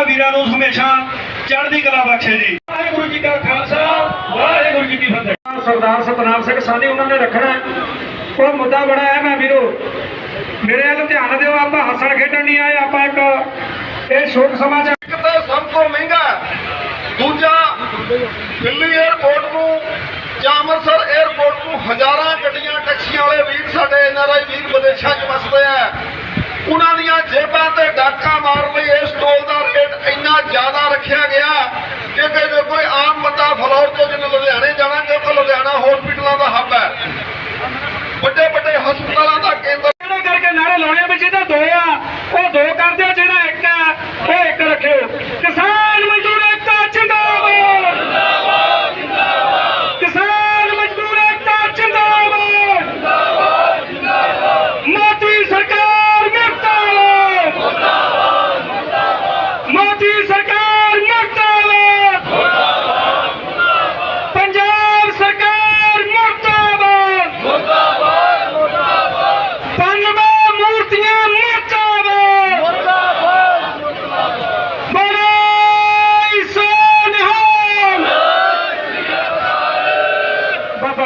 ਉਹਨਾਂ ਵੀਰਾਂ ਨੂੰ ਹਮੇਸ਼ਾ ਚੜ੍ਹਦੀ ਕਲਾ ਬਖਸ਼ੇ ਜੀ ਵਾਹਿਗੁਰੂ ਜੀ ਕਾ ਖਾਲਸਾ ਵਾਹਿਗੁਰੂ ਜੀ ਕੀ ਫਤਿਹ ਸਰਦਾਰ ਸਤਨਾਮ ਸਿੰਘ ਸਾਨੀ ਉਹਨਾਂ ਨੇ ਰੱਖਣਾ। ਉਹ ਮੁੱਦਾ ਬੜਾ ਹੈ ਮੈਂ ਵੀਰੋ ਮੇਰੇ ਵੱਲ ਧਿਆਨ ਦਿਓ ਆਪਾਂ ਹੱਸਣ ਖੇਡਣ ਨਹੀਂ ਆਏ ਆਪਾਂ ਇੱਕ ਇਹ ਸ਼ੋਕ ਸਮਾਚਾਰ ਇੱਕ ਤਾਂ ਸਭ ਤੋਂ ਮਹਿੰਗਾ। ਦੂਜਾ ਦਿੱਲੀ 에ਅਰਪੋਰਟ ਨੂੰ ਜਾਂ ਅੰਮ੍ਰਿਤਸਰ 에ਅਰਪੋਰਟ ਨੂੰ ਹਜ਼ਾਰਾਂ ਗੱਡੀਆਂ ਟੈਕਸੀਆਂ ਵਾਲੇ ਵੀਰ ਸਾਡੇ ਐਨਆਰਆਈ ਵੀਰ ਵਿਦੇਸ਼ਾਂ 'ਚ ਵਸਦੇ ਆ ਉਹਨਾਂ ਦੀਆਂ ਜੇਬਾਂ ਤੇ ਡਾਕਾ ਲਈ ਇਸ ਟੋਲ ਦਾ ਰੇਟ ਇੰਨਾ ਜ਼ਿਆਦਾ ਰੱਖਿਆ ਗਿਆ ਕਿ ਕਿ ਜੇ ਕੋਈ ਆਮ ਬੰਦਾ ਫਲੌਰ ਤੋਂ ਜਿਹਨੇ ਲੁਧਿਆਣੇ ਜਾਣਾ ਕਿਉਂਕਿ ਲੁਧਿਆਣਾ ਹਸਪੀਟਲਾਂ ਦਾ ਹੱਬ ਹੈ ਵੱਡੇ ਵੱਡੇ ਹਸਪਤਾਲਾਂ ਦਾ ਕੇਂਦਰ ਜਿਹੜੇ ਕਰਕੇ ਨਾਰੇ ਲਾਉਣੇ ਵਿੱਚ ਇਹਦਾ ਦੋ ਆ? ਉਹ ਦੋ ਕਰ ਦਿਓ ਜਿਹੜਾ ਇੱਕ ਆ ਉਹ ਇੱਕ ਰੱਖਿਓ। ਕਿਸਾਨ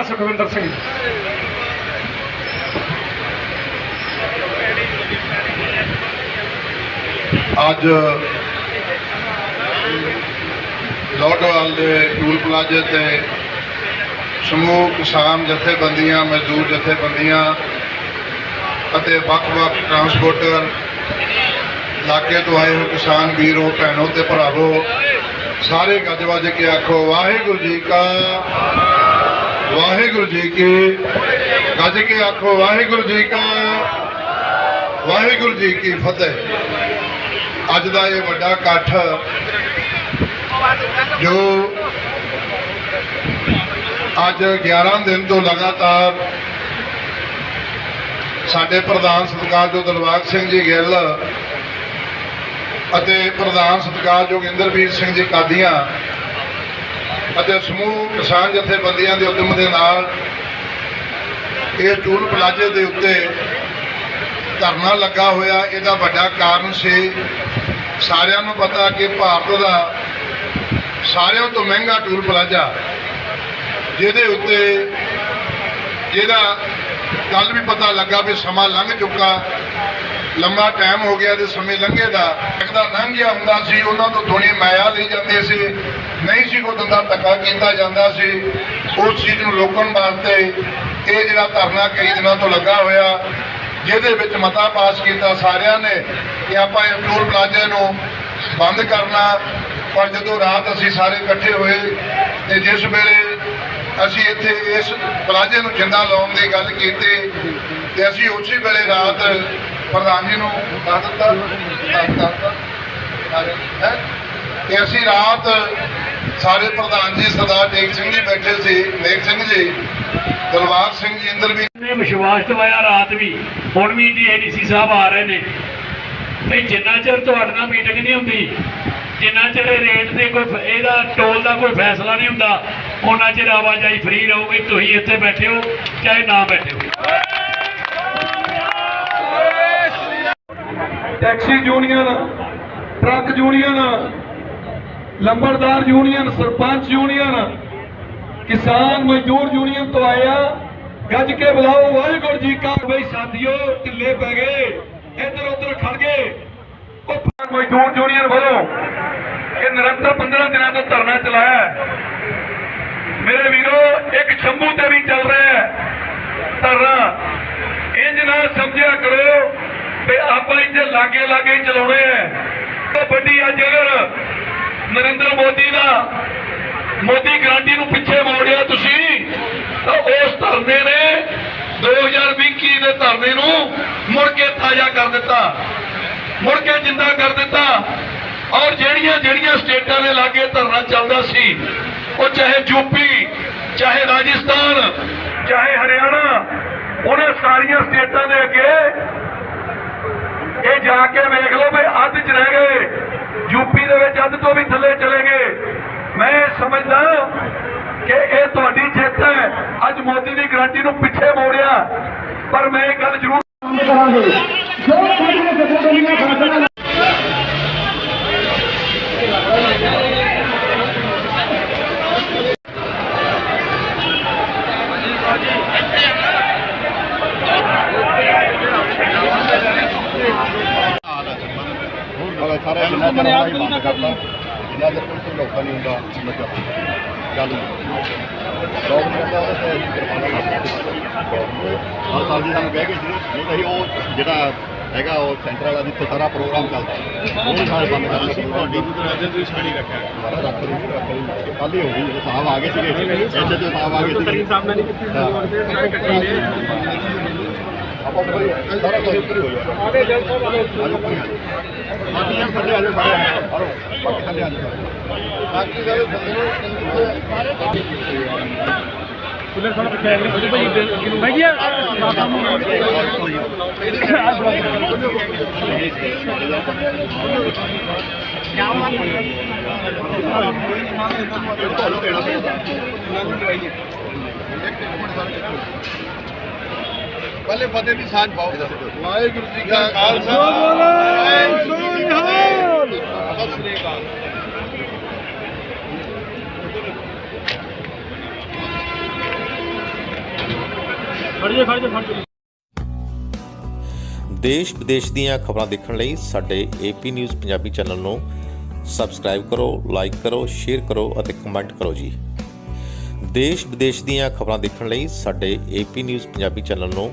ਸੁਖਵਿੰਦਰ ਸਿੰਘ। ਅੱਜ ਲੋਟਵਾਲ ਦੇ ਟੂਲ ਪਲਾਜ਼ੇ ਤੇ ਸਮੂਹ ਕਿਸਾਨ ਜਥੇਬੰਦੀਆਂ, ਮਜ਼ਦੂਰ ਜਥੇਬੰਦੀਆਂ ਅਤੇ ਵੱਖ-ਵੱਖ ਟਰਾਂਸਪੋਰਟਰ ਇਲਾਕੇ ਤੋਂ ਆਏ ਹੋ ਕਿਸਾਨ ਵੀਰੋ, ਭੈਣੋ ਤੇ ਭਰਾਵੋ, ਸਾਰੇ ਗੱਜ ਵੱਜ ਕੇ ਆਖੋ, ਵਾਹਿਗੁਰੂ ਜੀ ਕਾ ਵਾਹਿਗੁਰੂ ਜੀ ਕੀ ਗੱਜ ਕੇ ਆਖੋ, ਵਾਹਿਗੁਰੂ ਜੀ ਕਾ ਵਾਹਿਗੁਰੂ ਜੀ ਕੀ ਫਤਿਹ। ਅੱਜ ਦਾ ਇਹ ਵੱਡਾ ਇਕੱਠ ਜੋ ਅੱਜ 11 ਦਿਨ ਤੋਂ ਲਗਾਤਾਰ ਸਾਡੇ ਪ੍ਰਧਾਨ ਸਤਿਕਾਰ ਜੋ ਦਿਲਬਾਗ ਸਿੰਘ ਜੀ ਗਿੱਲ ਅਤੇ ਪ੍ਰਧਾਨ ਸਤਿਕਾਰ ਸਤਿਕਾਰਯੋਗ ਇੰਦਰਵੀਰ ਸਿੰਘ ਜੀ ਕਾਦੀਆਂ ਅਤੇ ਸਮੂਹ ਕਿਸਾਨ ਜਥੇਬੰਦੀਆਂ ਦੇ ਉਦਮ ਦੇ ਨਾਲ ਇਹ ਟੂਲ ਪਲਾਜ਼ੇ ਦੇ ਉੱਤੇ ਧਰਨਾ ਲੱਗਾ ਹੋਇਆ। ਇਹਦਾ ਵੱਡਾ ਕਾਰਨ ਸੀ, ਸਾਰਿਆਂ ਨੂੰ ਪਤਾ ਕਿ ਭਾਰਤ ਦਾ ਸਾਰਿਆਂ ਤੋਂ ਮਹਿੰਗਾ ਟੂਲ ਪਲਾਜ਼ਾ, ਜਿਹਦੇ ਉੱਤੇ ਜਿਹਦਾ ਕੱਲ ਵੀ ਪਤਾ ਲੱਗਾ ਵੀ ਸਮਾਂ ਲੰਘ ਚੁੱਕਾ। ਲੰਮਾ ਟਾਈਮ ਹੋ ਗਿਆ ਤੇ ਸਮੇਂ ਲੰਘੇ ਦਾ ਦਾ ਲੰਘ ਗਿਆ ਹੁੰਦਾ ਸੀ, ਉਹਨਾਂ ਤੋਂ ਦੁਨੀ ਮਾਇਆ ਲਈ ਜਾਂਦੇ ਸੀ, ਨਹੀਂ ਸੀ ਕੋਈ ਦੰਦਾ ਧੱਕਾ ਕੀਤਾ ਜਾਂਦਾ ਸੀ, ਉਸ ਚੀਜ਼ ਨੂੰ ਰੋਕਣ ਵਾਸਤੇ ਇਹ ਜਿਹੜਾ ਧਰਨਾ ਕਈ ਦਿਨਾਂ ਤੋਂ ਲੱਗਾ ਹੋਇਆ, ਜਿਹਦੇ ਵਿੱਚ ਮਤਾ ਪਾਸ ਕੀਤਾ ਸਾਰਿਆਂ ਨੇ ਕਿ ਆਪਾਂ ਇਹ ਟੂਲ ਪਲਾਜ਼ੇ ਨੂੰ ਬੰਦ ਕਰਨਾ, ਪਰ ਜਦੋਂ ਰਾਤ ਅਸੀਂ ਸਾਰੇ ਇਕੱਠੇ ਹੋਏ ਤੇ ਜਿਸ ਵੇਲੇ ਅਸੀਂ ਇੱਥੇ ਇਸ ਪਲਾਜ਼ੇ ਨੂੰ ਜਿੰਦਾ ਲਾਉਣ ਦੀ ਗੱਲ ਕੀਤੀ ਤੇ ਅਸੀਂ ਉਸੇ ਵੇਲੇ ਰਾਤ ਪ੍ਰਧਾਨ ਜੀ ਨੂੰ ਦੱਸ ਦਿੱਤਾ ਤੇ ਅਸੀਂ ਰਾਤ ਸਾਰੇ ਪ੍ਰਧਾਨ ਜੀ, ਸਰਦਾਰ ਟੇਕ ਸਿੰਘ ਜੀ ਬੈਠੇ ਸੀ ਨੇਕ ਸਿੰਘ ਜੀ, ਦਲਵਾਰ ਸਿੰਘ ਜੀ, ਇੰਦਰ ਵੀ। ਨੇ ਵਿਸ਼ਵਾਸ ਦਵਾਇਆ ਰਾਤ ਵੀ। ਹੁਣ ਵੀ ਡੀਏਡੀਸੀ ਸਾਹਿਬ ਆ ਰਹੇ ਨੇ। ਤੇ ਜਿੰਨਾ ਚਿਰ ਤੁਹਾਡੇ ਨਾਲ ਮੀਟਿੰਗ ਨਹੀਂ ਹੁੰਦੀ, ਜਿੰਨਾ ਚਿਰ ਇਹ ਰੇਟ ਦੇ ਕੋਈ ਇਹਦਾ ਟੋਲ ਦਾ ਕੋਈ ਫੈਸਲਾ ਨਹੀਂ ਹੁੰਦਾ, ਉਹਨਾਂ ਚਿਰ ਆਵਾਜਾਈ ਫ੍ਰੀ ਰਹੂਗੀ, ਤੁਸੀਂ ਇੱਥੇ ਬੈਠੇ ਹੋ, ਚਾਹੇ ਨਾ ਬੈਠੇ ਹੋ। ਟੈਕਸੀ ਯੂਨੀਅਨ, ਟਰੱਕ ਯੂਨੀਅਨ, ਲੰਬੜਦਾਰ ਯੂਨੀਅਨ, ਸਰਪੰਚ ਯੂਨੀਅਨ, ਕਿਸਾਨ ਮਜ਼ਦੂਰ ਯੂਨੀਅਨ ਤੋਂ ਆਇਆ ਗੱਜ ਕੇ ਬੁਲਾਓ, ਵਾਹਿਗੁਰੂ ਜੀ ਕਾ ਬਈ ਸਾਥੀਓ, ਢਿੱਲੇ ਪੈ ਗਏ। ਇੱਧਰ ਉੱਧਰ ਖੜ ਗਏ। ਉਹ ਮਜ਼ਦੂਰ ਯੂਨੀਅਨ ਵੱਲੋਂ ਇਹ ਨਿਰੰਤਰ 15 ਦਿਨਾਂ ਤੋਂ ਧਰਨਾ ਚਲਾਇਆ ਹੈ। ਮੇਰੇ ਵੀਰੋ ਇੱਕ ਸ਼ੰਭੂ ਤੇ ਵੀ ਚੱਲ ਰਿਹਾ ਹੈ ਧਰਨਾ ਇੰਜ ਨਾ ਸਮਝਿਆ ਕਰੋ ਵੀ ਆਪਾਂ ਇੱਥੇ ਲਾਗੇ ਲਾਗੇ ਚਲਾਉਣੇ ਆ। ਵੱਡੀ ਅੱਜ ਅਗਰ ਨਰਿੰਦਰ ਮੋਦੀ ਦਾ ਮੋਦੀ ਗਾਰੰਟੀ ਨੂੰ ਪਿੱਛੇ ਮੋੜਿਆ ਤੁਸੀਂ, ਤਾਂ ਉਸ ਧਰਨੇ ਨੇ 2021 ਦੇ ਧਰਨੇ ਨੂੰ ਮੁੜ ਕੇ ਤਾਜ਼ਾ ਕਰ ਦਿੱਤਾ। ਮੁੜ ਕੇ ਜਿੰਦਾ ਕਰ ਦਿੱਤਾ। ਔਰ ਜਿਹੜੀਆਂ ਜਿਹੜੀਆਂ ਸਟੇਟਾਂ ਦੇ ਲਾਗੇ ਧਰਨਾ ਚੱਲਦਾ ਸੀ, ਉਹ ਚਾਹੇ ਯੂਪੀ, ਚਾਹੇ ਰਾਜਸਥਾਨ, ਚਾਹੇ ਹਰਿਆਣਾ, ਉਹਨਾਂ ਸਾਰੀਆਂ ਸਟੇਟਾਂ ਦੇ ਅੱਗੇ ਇਹ ਜਾ ਕੇ ਵੇਖ ਲਓ ਵੀ ਅੱਧ ਚ ਰਹਿ ਗਏ। ਯੂਪੀ ਦੇ ਵਿੱਚ ਅੱਧ ਤੋਂ ਵੀ ਥੱਲੇ ਚਲੇ ਗਏ। ਮੈਂ ਇਹ ਸਮਝਦਾ ਕਿ ਇਹ ਤੁਹਾਡੀ ਜਿੱਤ ਹੈ। ਅੱਜ ਮੋਦੀ ਦੀ ਗਰੰਟੀ ਨੂੰ ਪਿੱਛੇ ਮੋੜਿਆ। ਪਰ ਮੈਂ ਇਹ ਗੱਲ ਜ਼ਰੂਰ ਕੋਈ ਕਰਦਾ ਜਿੰਨਾ ਚਿਰ ਕੋਈ ਸਮਝੌਤਾ ਨਹੀਂ ਹੁੰਦਾ ਮਤਲਬ ਗੱਲ ਨਹੀਂ। ਲੋਕ ਨਹੀਂ ਕਰਦਾ। ਤੇ ਹਰ ਸਾਲ ਦੀ ਸਾਨੂੰ ਕਹਿ ਗਏ ਸੀ ਨਹੀਂ ਤਾਂ ਉਹ ਜਿਹੜਾ ਹੈਗਾ ਉਹ ਸੈਂਟਰ ਵਾਲਾ ਜਿੱਥੇ ਸਾਰਾ ਪ੍ਰੋਗਰਾਮ ਚੱਲਦਾ। ਉਹ ਸਾਰੇ ਬੰਦ ਕਰ ਦਿੱਤੇ ਤੁਹਾਡੀ ਵੀ ਤਾਂ ਰਾਜੇ ਤੁਸੀਂ ਛਾੜੀ ਰੱਖਿਆ? ਸਾਰਾ ਰੱਖ ਲਈ ਰੱਖ ਲਈ। ਕੱਲ ਹੀ ਹੋ ਗਈ ਜਦੋਂ ਸਾਹਿਬ ਆ ਗਏ ਸੀਗੇ। ਐਸੇ ਤੇ ਸਾਹਿਬ ਆ ਗਏ ਸੀਗੇ। ਸਾਹਿਬ ਨੇ ਨਹੀਂ ਕੀਤੀ। ਆਪਾਂ ਉੱਪਰ ਹੀ ਆ। ਸਾਰਾ ਕੁਝ ਉੱਪਰ ਹੀ ਹੋ ਜਾਏਗਾ ਆਗੇ ਜਲ ਸਾਹਿਬ ਆਗੇ ਬਾਕੀ ਸਭ ਥੱਲੇ ਆ ਜਾਓ ਸਾਰੇ ਆਓ ਬਾਕੀ ਥੱਲੇ ਆ ਜਾਓ ਬਾਕੀ ਸਾਰੇ ਥੱਲੇ ਨੂੰ ਪਹਿਲੇ ਫਤਿਹ ਦੀ ਸਾਂਝ ਪਾਓ। ਵਾਹਿਗੁਰੂ ਜੀ ਕਾ ਖਾਲਸਾ ਵਾਹਿਗੁਰੂ ਜੀ ਕੀ ਫਤਿਹ ਸਤਿ ਸ੍ਰੀ ਅਕਾਲ ਦੇਸ਼ ਵਿਦੇਸ਼ ਦੀਆਂ ਖਬਰਾਂ ਦੇਖਣ ਲਈ ਸਾਡੇ ਏਪੀ ਨਿਊਜ਼ ਪੰਜਾਬੀ ਚੈਨਲ ਨੂੰ ਸਬਸਕ੍ਰਾਈਬ ਕਰੋ ਲਾਈਕ ਕਰੋ ਸ਼ੇਅਰ ਕਰੋ ਅਤੇ ਕਮੈਂਟ ਕਰੋ ਜੀ। ਦੇਸ਼ ਵਿਦੇਸ਼ ਦੀਆਂ ਖਬਰਾਂ ਦੇਖਣ ਲਈ ਸਾਡੇ ਏਪੀ ਨਿਊਜ਼ ਪੰਜਾਬੀ ਚੈਨਲ ਨੂੰ